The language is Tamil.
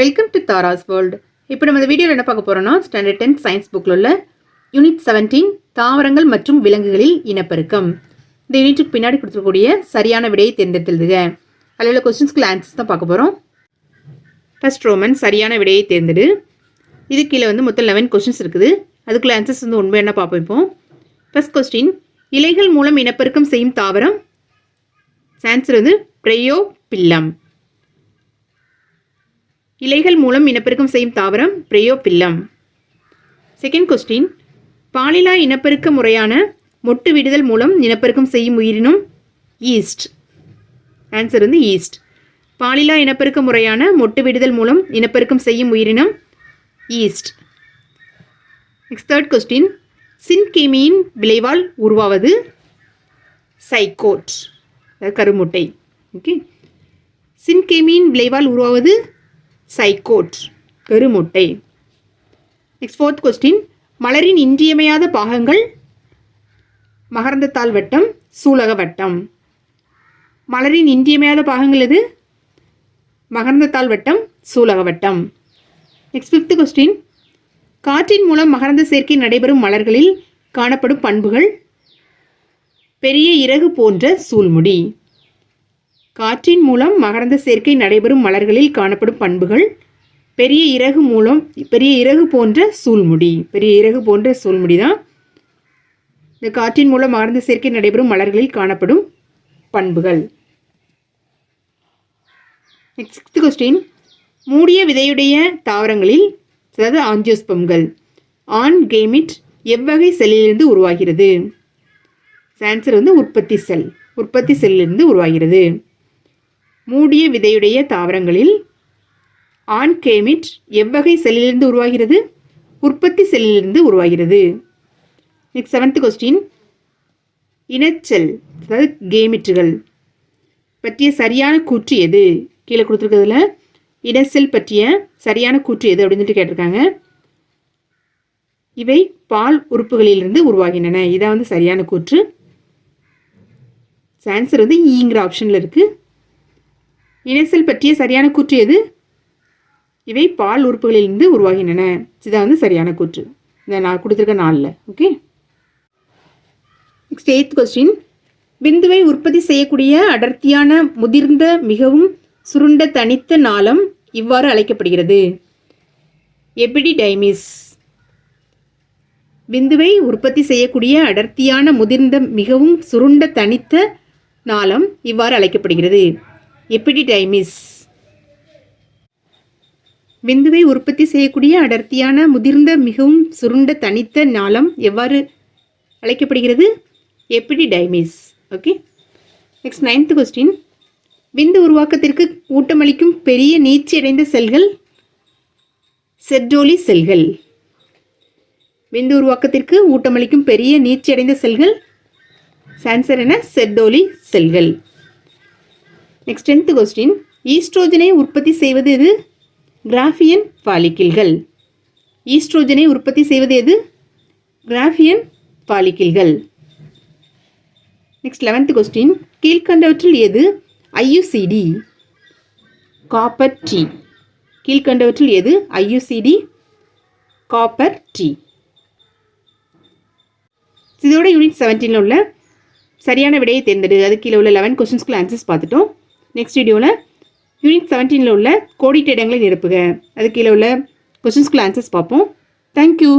வெல்கம் டு தாராஸ் வேர்ல்டு இப்போ நம்ம இந்த வீடியோவில் என்ன பார்க்க போகிறோம்னா ஸ்டாண்டர்ட் டென்த் சயின்ஸ் புக்கில் உள்ள யூனிட் செவன்டீன் தாவரங்கள் மற்றும் விலங்குகளில் இனப்பெருக்கம். இந்த யூனிட்டுக்கு பின்னாடி கொடுத்துருக்கூடிய சரியான விடையை தேர்ந்தெடுத்துங்க அதில் உள்ள கொஸ்டின்ஸ்க்கு ஆன்சர்ஸ் தான் பார்க்க போகிறோம் ஃபர்ஸ்ட் ரோமன் சரியான விடையை தேர்ந்தெடு. இது கீழே வந்து மொத்தம் லெவன் கொஸ்டின்ஸ் இருக்குது. அதுக்குள்ள ஆன்சர்ஸ் வந்து உண்மை என்ன பார்ப்போம் இப்போ. ஃபர்ஸ்ட் கொஸ்டின் இலைகள் மூலம் இனப்பெருக்கம் செய்யும் தாவரம்? ஆன்சர் வந்து பிரயோ பில்லம் இலைகள் மூலம் இனப்பெருக்கம் செய்யும் தாவரம் பிரயோபில்லம். செகண்ட் கொஸ்டின் பாலிலா இனப்பெருக்க முறையான மொட்டு விடுதல் மூலம் இனப்பெருக்கம் செய்யும் உயிரினம் ஈஸ்ட் ஆன்சர் வந்து ஈஸ்ட் பாலிலா இனப்பெருக்க முறையான மொட்டு விடுதல் மூலம் இனப்பெருக்கம் செய்யும் உயிரினம் ஈஸ்ட் நெக்ஸ்ட் தேர்ட் கொஸ்டின் சின்கேமியின் விளைவால் உருவாவது சைக்கோட் அதாவது கருமுட்டை. ஓகே சின்கேமியின் விளைவால் உருவாவது சைக்கோட் கருமுட்டை. நெக்ஸ்ட் ஃபோர்த் கொஸ்டின் மலரின் இன்றியமையாத பாகங்கள். மகரந்தத்தாள் வட்டம் சூலக வட்டம். மலரின் இன்றியமையாத பாகங்கள் எது? மகரந்தத்தாள் வட்டம் சூலக வட்டம். நெக்ஸ்ட் ஃபிஃப்த் கொஸ்டின் காற்றின் மூலம் மகரந்த சேர்க்கை நடைபெறும் மலர்களில் காணப்படும் பண்புகள். பெரிய இறகு போன்ற சூழ்முடி. காற்றின் மூலம் மகரந்த சேர்க்கை நடைபெறும் மலர்களில் காணப்படும் பண்புகள் பெரிய இறகு மூலம் பெரிய இறகு போன்ற சூழ்முடி பெரிய இறகு போன்ற சூழ்முடி தான். இந்த காற்றின் மூலம் மகரந்த சேர்க்கை நடைபெறும் மலர்களில் காணப்படும் பண்புகள். நெக்ஸ்ட் சிக்ஸ்த் கொஸ்டின் மூடிய விதையுடைய தாவரங்களில் அதாவது ஆஞ்சியோஸ்பம்கள் ஆன் கேமிட் எவ்வகை செல்லிலிருந்து உருவாகிறது? ஆன்சர் வந்து உற்பத்தி செல் உற்பத்தி செல்லிலிருந்து உருவாகிறது. மூடிய விதையுடைய தாவரங்களில் ஆன்கேமிட் எவ்வகை செல்லிலிருந்து உருவாகிறது? உற்பத்தி செல்லிலிருந்து உருவாகிறது. நெக்ஸ்ட் செவன்த் கொஸ்டின் இனச்செல் அதாவது கேமிட்டுகள் பற்றிய சரியான கூற்று எது? கீழே கொடுத்துருக்கிறதுல இனச்செல் பற்றிய சரியான கூற்று எது அப்படின்னு சொல்லிட்டு கேட்டிருக்காங்க. இவை பால் உறுப்புகளிலிருந்து உருவாகின்றன. இதான் வந்து சரியான கூற்று. ஆன்சர் வந்து e ஈங்கிற ஆப்ஷனில் இருக்குது இணைசல் பற்றிய சரியான கூற்று எது? இவை பால் உறுப்புகளிலிருந்து உருவாகின்றன. இதுதான் வந்து சரியான கூற்று. இந்த நான் கொடுத்துருக்க நாளில். ஓகே நெக்ஸ்ட் எயித் கொஸ்டின் விந்துவை உற்பத்தி செய்யக்கூடிய அடர்த்தியான முதிர்ந்த மிகவும் சுருண்ட தனித்த நாளம் இவ்வாறு அழைக்கப்படுகிறது. எபிடிடைமிஸ் விந்துவை உற்பத்தி செய்யக்கூடிய அடர்த்தியான முதிர்ந்த மிகவும் சுருண்ட தனித்த நாளம் இவ்வாறு அழைக்கப்படுகிறது. எபிடிடைமிஸ் விந்துவை உற்பத்தி செய்யக்கூடிய அடர்த்தியான முதிர்ந்த மிகவும் சுருண்ட தனித்த நாளம் எவ்வாறு அழைக்கப்படுகிறது? Epididymis okay. Next ninth question விந்து உருவாக்கத்திற்கு ஊட்டமளிக்கும் பெரிய நீச்சி அடைந்த செல்கள்? செட்டோலி செல்கள். விந்து உருவாக்கத்திற்கு ஊட்டமளிக்கும் பெரிய நீச்சி அடைந்த செல்கள்? சான்சர் என செட்டோலி செல்கள். நெக்ஸ்ட் டென்த் கொஸ்டின் ஈஸ்ட்ரோஜனை உற்பத்தி செய்வது எது? கிராஃபியன் பாலிக்கில்கள் ஈஸ்ட்ரோஜனை உற்பத்தி செய்வது எது? கிராஃபியன் பாலிக்கில்கள் நெக்ஸ்ட் லெவன்த் கொஸ்டின் கீழ்கண்டவற்றில் எது? ஐயுசிடி காப்பர் டீ கீழ்கண்டவற்றில் எது? ஐயுசிடி காப்பர் டீ இதோட யூனிட் செவன்டீனில் உள்ள சரியான விடையை தேர்ந்தெடு. அது கீழே உள்ள லெவன் கொஸ்டின்ஸ்க்குள்ள ஆன்சர்ஸ் பார்த்துட்டோம். நெக்ஸ்ட் வீடியோவில் யூனிட் செவன்டீனில் உள்ள கோடிட்ட இடங்களை நிரப்புக. அது கீழே உள்ள கொஸ்டின்ஸ்க்குள்ள ஆன்சர்ஸ் பார்ப்போம். தேங்க்யூ